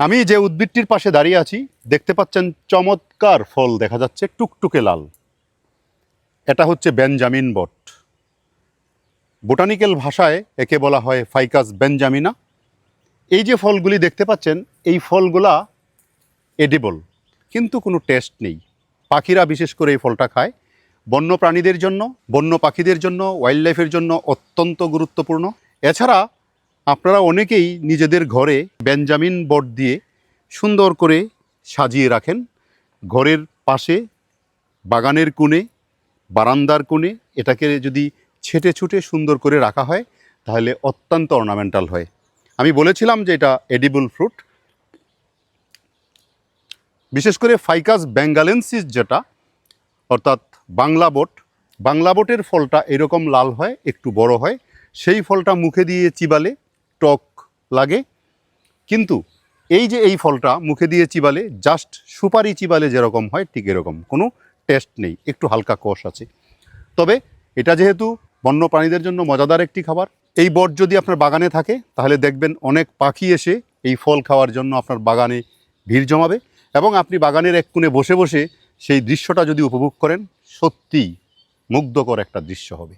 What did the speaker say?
আমি যে উদ্ভিদটির পাশে দাঁড়িয়ে আছি, দেখতে পাচ্ছেন চমৎকার ফল দেখা যাচ্ছে, টুকটুকে লাল। এটা হচ্ছে বেঞ্জামিন বট। বোটানিক্যাল ভাষায় একে বলা হয় ফাইকাস বেঞ্জামিনা। এই যে ফলগুলি দেখতে পাচ্ছেন, এই ফলগুলা এডিবল, কিন্তু কোনো টেস্ট নেই। পাখিরা বিশেষ করে এই ফলটা খায়। বন্য প্রাণীদের জন্য, বন্য পাখিদের জন্য ওয়াইল্ড লাইফের জন্য অত্যন্ত গুরুত্বপূর্ণ। এছাড়া আপনারা অনেকেই নিজেদের ঘরে বেঞ্জামিন বট দিয়ে সুন্দর করে সাজিয়ে রাখেন। ঘরের পাশে, বাগানের কোণে, বারান্দার কোণে এটাকে যদি ছেটে ছুটে সুন্দর করে রাখা হয়, তাহলে অত্যন্ত অর্নামেন্টাল হয়। আমি বলেছিলাম যে এটা এডিবল ফ্রুট বিশেষ করে ফাইকাস বেঙ্গালেন্সিস যেটা, অর্থাৎ বাংলা বট, বাংলা বটের ফলটা এরকম লাল হয়, একটু বড় হয়, সেই ফলটা মুখে দিয়ে চিবালে টক লাগে। কিন্তু এই যে এই ফলটা মুখে দিয়ে চিবালে জাস্ট সুপারি চিবালে যেরকম হয়, ঠিক এরকম। কোনো টেস্ট নেই, একটু হালকা কষ আছে। তবে এটা যেহেতু বন্য প্রাণীদের জন্য মজাদার একটি খাবার, এই বট যদি আপনার বাগানে থাকে, তাহলে দেখবেন অনেক পাখি এসে এই ফল খাওয়ার জন্য আপনার বাগানে ভিড় জমাবে এবং আপনি বাগানের এক কোণে বসে বসে সেই দৃশ্যটা যদি উপভোগ করেন সত্যি মুগ্ধকর একটা দৃশ্য হবে।